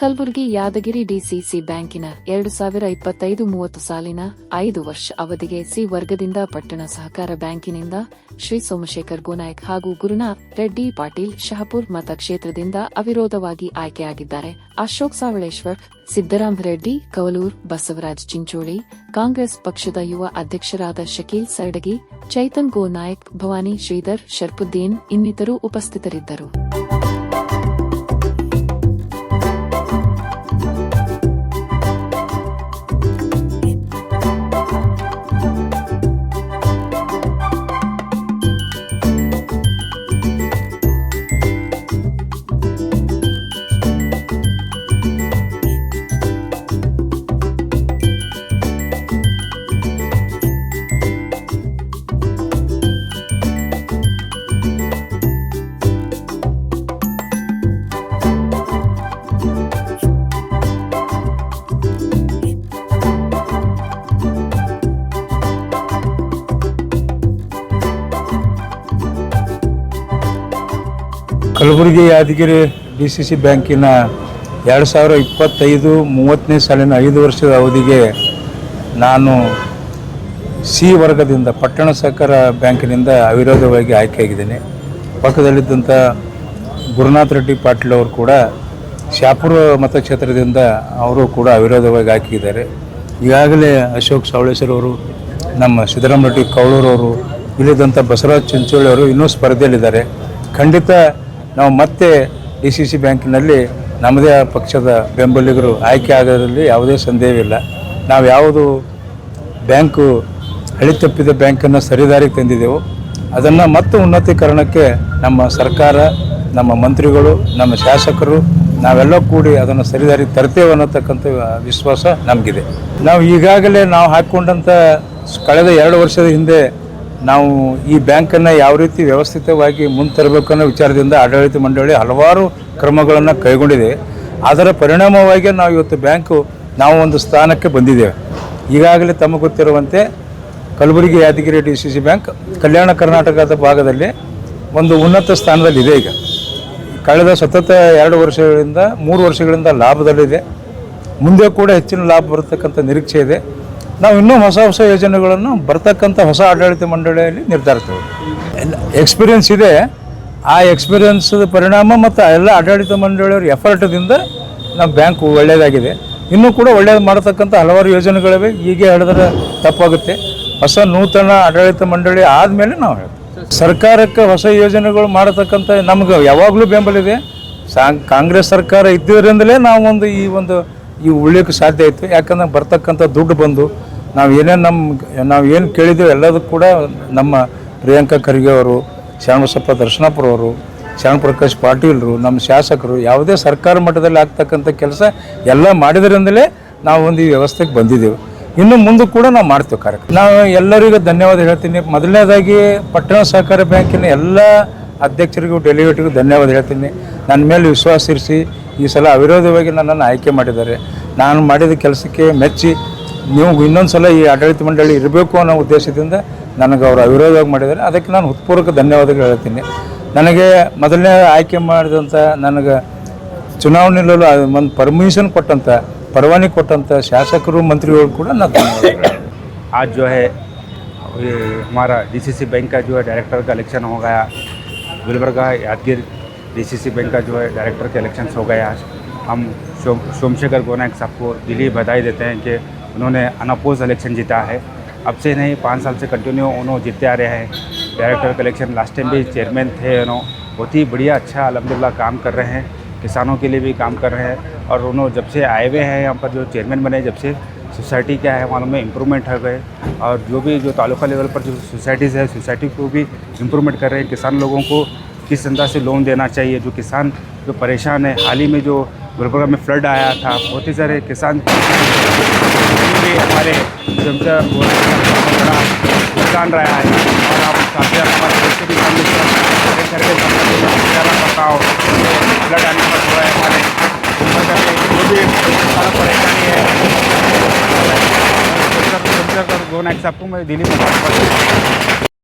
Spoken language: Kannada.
ಕಲಬುರಗಿ ಯಾದಗಿರಿ ಡಿಸಿಸಿ ಬ್ಯಾಂಕಿನ ಎರಡು ಸಾವಿರ ಇಪ್ಪತ್ತೈದು ಮೂವತ್ತು ಸಾಲಿನ ಐದು ವರ್ಷ ಅವಧಿಗೆ ಸಿ ವರ್ಗದಿಂದ ಪಟ್ಟಣ ಸಹಕಾರ ಬ್ಯಾಂಕಿನಿಂದ ಶ್ರೀ ಸೋಮಶೇಖರ್ ಗೋನಾಯಕ್ ಹಾಗೂ ಗುರುನಾಥ್ ರೆಡ್ಡಿ ಪಾಟೀಲ್ ಶಹಪುರ್ ಮತಕ್ಷೇತ್ರದಿಂದ ಅವಿರೋಧವಾಗಿ ಆಯ್ಕೆಯಾಗಿದ್ದಾರೆ. ಅಶೋಕ್ ಸಾವಳೇಶ್ವರ್, ಸಿದ್ದರಾಮ್ ರೆಡ್ಡಿ, ಕವಲೂರ್, ಬಸವರಾಜ್ ಚಿಂಚೋಳಿ, ಕಾಂಗ್ರೆಸ್ ಪಕ್ಷದ ಯುವ ಅಧ್ಯಕ್ಷರಾದ ಶಕೀಲ್ ಸರ್ಡಗಿ, ಚೈತನ್ ಗೋನಾಯಕ್, ಭವಾನಿ ಶ್ರೀಧರ್, ಶರ್ಪುದ್ದೀನ್ ಇನ್ನಿತರು ಉಪಸ್ಥಿತರಿದ್ದರು. Kalaburagi Yadagiri D C C ಬ್ಯಾಂಕಿನ ಎರಡು ಸಾವಿರ ಇಪ್ಪತ್ತೈದು ಮೂವತ್ತನೇ ಸಾಲಿನ ಐದು ವರ್ಷದ ಅವಧಿಗೆ ನಾನು ಸಿ ವರ್ಗದಿಂದ ಪಟ್ಟಣ ಸಹಕಾರ ಬ್ಯಾಂಕಿನಿಂದ ಅವಿರೋಧವಾಗಿ ಆಯ್ಕೆಯಾಗಿದ್ದೇನೆ. ಪಕ್ಕದಲ್ಲಿದ್ದಂಥ ಗುರುನಾಥ್ ರೆಡ್ಡಿ ಪಾಟೀಲ್ ಅವರು ಕೂಡ ಶಾಪುರ ಮತಕ್ಷೇತ್ರದಿಂದ ಅವರು ಕೂಡ ಅವಿರೋಧವಾಗಿ ಹಾಕಿದ್ದಾರೆ ಈಗಾಗಲೇ ಅಶೋಕ್ ಸವಳೇಶ್ವರವರು ನಮ್ಮ ಸಿದ್ದರಾಮರೆಡ್ಡಿ ಕೌಳೂರವರು ಇಲ್ಲಿದ್ದಂಥ ಬಸವರಾಜ್ ಚಂಚೋಳಿ ಅವರು ಇನ್ನೂ ಸ್ಪರ್ಧೆಯಲ್ಲಿದ್ದಾರೆ. ಖಂಡಿತ ನಾವು ಮತ್ತೆ ಡಿ ಸಿ ಸಿ ಬ್ಯಾಂಕಿನಲ್ಲಿ ನಮ್ಮದೇ ಪಕ್ಷದ ಬೆಂಬಲಿಗರು ಆಯ್ಕೆ ಆಗೋದ್ರಲ್ಲಿ ಯಾವುದೇ ಸಂದೇಹವಿಲ್ಲ. ನಾವು ಯಾವುದು ಬ್ಯಾಂಕು ಹಳಿ ತಪ್ಪಿದ ಬ್ಯಾಂಕನ್ನು ಸರಿದಾರಿಗೆ ತಂದಿದ್ದೆವು, ಅದನ್ನು ಮತ್ತೆ ಉನ್ನತೀಕರಣಕ್ಕೆ ನಮ್ಮ ಸರ್ಕಾರ, ನಮ್ಮ ಮಂತ್ರಿಗಳು, ನಮ್ಮ ಶಾಸಕರು, ನಾವೆಲ್ಲ ಕೂಡಿ ಅದನ್ನು ಸರಿದಾರಿಗೆ ತರ್ತೇವೆ ಅನ್ನತಕ್ಕಂಥ ವಿಶ್ವಾಸ ನಮಗಿದೆ. ನಾವು ಈಗಾಗಲೇ ನಾವು ಹಾಕ್ಕೊಂಡಂಥ ಕಳೆದ ಎರಡು ವರ್ಷದ ಹಿಂದೆ ನಾವು ಈ ಬ್ಯಾಂಕನ್ನು ಯಾವ ರೀತಿ ವ್ಯವಸ್ಥಿತವಾಗಿ ಮುಂದೆ ತರಬೇಕು ಅನ್ನೋ ವಿಚಾರದಿಂದ ಆಡಳಿತ ಮಂಡಳಿ ಹಲವಾರು ಕ್ರಮಗಳನ್ನು ಕೈಗೊಂಡಿದೆ. ಅದರ ಪರಿಣಾಮವಾಗಿ ನಾವು ಇವತ್ತು ಬ್ಯಾಂಕು ನಾವು ಒಂದು ಸ್ಥಾನಕ್ಕೆ ಬಂದಿದ್ದೇವೆ. ಈಗಾಗಲೇ ತಮಗೆ ಗೊತ್ತಿರುವಂತೆ Kalaburagi Yadagiri D C C bank Kalyana ಕರ್ನಾಟಕದ ಭಾಗದಲ್ಲಿ ಒಂದು ಉನ್ನತ ಸ್ಥಾನದಲ್ಲಿದೆ ಈಗ. ಕಳೆದ ಸತತ ಎರಡು ವರ್ಷಗಳಿಂದ, ಮೂರು ವರ್ಷಗಳಿಂದ ಲಾಭದಲ್ಲಿದೆ. ಮುಂದೆ ಕೂಡ ಹೆಚ್ಚಿನ ಲಾಭ ಬರತಕ್ಕಂಥ ನಿರೀಕ್ಷೆ ಇದೆ. ನಾವು ಇನ್ನೂ ಹೊಸ ಹೊಸ ಯೋಜನೆಗಳನ್ನು ಬರ್ತಕ್ಕಂಥ ಹೊಸ ಆಡಳಿತ ಮಂಡಳಿಯಲ್ಲಿ ನಿರ್ಧರಿಸ್ತೇವೆ. ಎಕ್ಸ್ಪೀರಿಯನ್ಸ್ ಇದೆ. ಆ ಎಕ್ಸ್ಪೀರಿಯನ್ಸ್ ಪರಿಣಾಮ ಮತ್ತು ಎಲ್ಲ ಆಡಳಿತ ಮಂಡಳಿಯವ್ರ ಎಫರ್ಟ್ದಿಂದ ನಮ್ಮ ಬ್ಯಾಂಕ್ ಒಳ್ಳೆಯದಾಗಿದೆ ಇನ್ನೂ ಕೂಡ ಒಳ್ಳೆಯದು ಮಾಡತಕ್ಕಂಥ ಹಲವಾರು ಯೋಜನೆಗಳಿವೆ. ಹೀಗೆ ಹೇಳಿದ್ರೆ ತಪ್ಪಾಗುತ್ತೆ. ಹೊಸ ನೂತನ ಆಡಳಿತ ಮಂಡಳಿ ಆದಮೇಲೆ ನಾವು ಹೇಳ್ತೀವಿ. ಸರ್ಕಾರಕ್ಕೆ ಹೊಸ ಯೋಜನೆಗಳು ಮಾಡತಕ್ಕಂಥ ನಮ್ಗೆ ಯಾವಾಗಲೂ ಬೆಂಬಲ ಇದೆ. ಸಾಂಗ್ ಕಾಂಗ್ರೆಸ್ ಸರ್ಕಾರ ಇದ್ದಿದ್ದರಿಂದಲೇ ನಾವು ಒಂದು ಈ ಒಂದು ಈ ಉಳಿಯೋಕ್ಕೆ ಸಾಧ್ಯ ಆಯಿತು. ಯಾಕಂದ್ರೆ ಬರ್ತಕ್ಕಂಥ ದುಡ್ಡು ಬಂದು ನಾವು ಏನೇನು ನಮ್ಮ ನಾವು ಏನು ಕೇಳಿದ್ದೇವೆ ಎಲ್ಲದಕ್ಕೂ ಕೂಡ ನಮ್ಮ ಪ್ರಿಯಾಂಕಾ ಖರ್ಗೆ ಅವರು ಶ್ಯಾಮಸಪ್ಪ ದರ್ಶನಾಪುರ ಅವರು ಶ್ಯಾಮ್ ಪ್ರಕಾಶ್ ಪಾಟೀಲ್ರು ನಮ್ಮ ಶಾಸಕರು ಯಾವುದೇ ಸರ್ಕಾರ ಮಟ್ಟದಲ್ಲಿ ಆಗ್ತಕ್ಕಂಥ ಕೆಲಸ ಎಲ್ಲ ಮಾಡಿದ್ರಿಂದಲೇ ನಾವು ಒಂದು ಈ ವ್ಯವಸ್ಥೆಗೆ ಬಂದಿದ್ದೇವೆ. ಇನ್ನು ಮುಂದೆ ಕೂಡ ನಾವು ಮಾಡ್ತೇವೆ ಕಾರ್ಯಕ್ರಮ. ನಾವು ಎಲ್ಲರಿಗೂ ಧನ್ಯವಾದ ಹೇಳ್ತೀನಿ. ಮೊದಲನೇದಾಗಿ ಪಟ್ಟಣ ಸಹಕಾರ ಬ್ಯಾಂಕಿನ ಎಲ್ಲ ಅಧ್ಯಕ್ಷರಿಗೂ ಡೆಲಿಗೇಟಿಗೂ ಧನ್ಯವಾದ ಹೇಳ್ತೀನಿ ನನ್ನ ಮೇಲೆ ವಿಶ್ವಾಸ ಇರಿಸಿ ಈ ಸಲ ಅವಿರೋಧವಾಗಿ ನನ್ನನ್ನು ಆಯ್ಕೆ ಮಾಡಿದ್ದಾರೆ ನಾನು ಮಾಡಿದ ಕೆಲಸಕ್ಕೆ ಮೆಚ್ಚಿ ನೀವು ಇನ್ನೊಂದು ಸಲ ಈ ಆಡಳಿತ ಮಂಡಳಿ ಇರಬೇಕು ಅನ್ನೋ ಉದ್ದೇಶದಿಂದ ನನಗೆ ಅವರು ಅವಿರೋಧವಾಗಿ ಮಾಡಿದ್ದಾರೆ ಅದಕ್ಕೆ ನಾನು ಹೃತ್ಪೂರ್ವಕ ಧನ್ಯವಾದಗಳು ಹೇಳ್ತೀನಿ ನನಗೆ ಮೊದಲನೇ ಆಯ್ಕೆ ಮಾಡಿದಂಥ ನನಗೆ ಚುನಾವಣೆ ನಿಲ್ಲಲು ಒಂದು ಪರ್ಮಿಷನ್ ಕೊಟ್ಟಂಥ ಪರವಾನಗಿ ಕೊಟ್ಟಂಥ ಶಾಸಕರು ಮಂತ್ರಿಗಳು ಕೂಡ ನಾನು ಧನ್ಯವಾದಗಳು आज जो है ये हमारा डीसीसी बैंक का जो है डायरेक्टर का इलेक्शन हो गया गुलबर्गा यादगिर डीसीसी बैंक का जो है डायरेक्टर के इलेक्शन हो गए आज। हम सोम, सोमशेखर गोनायक साहब को दिली बधाई देते हैं कि उन्होंने अनअपोज इलेक्शन जीता है। अब से नहीं, पाँच साल से कंटिन्यू उन्होंने जीतते आ रहे हैं। डायरेक्टर का इलेक्शन लास्ट टाइम भी चेयरमैन थे उन्होंने बहुत ही बढ़िया अच्छा अलहमदिल्ला काम कर रहे हैं। किसानों के लिए भी काम कर रहे हैं। और उन्होंने जब से आए हुए हैं यहाँ पर जो चेयरमैन बने, जब से सोसाइटी क्या है मालूम में इम्प्रूवमेंट हो गए। और जो भी, जो तालुका लेवल पर जो सोसाइटीज़ है सोसाइटी को भी इम्प्रूवमेंट कर रहे हैं। किसान लोगों को किस अंदाज से लोन देना चाहिए? जो किसान जो परेशान है, हाल ही में जो गुलबर्गा में फ्लड आया था, बहुत ही सारे किसान हमारे नुकसान रहा है। और आप काफ़ी हमारे भी पड़ता फ्लड आने पर जो है हमारे जो भी परेशानी है। दोन मैं दिल्ली में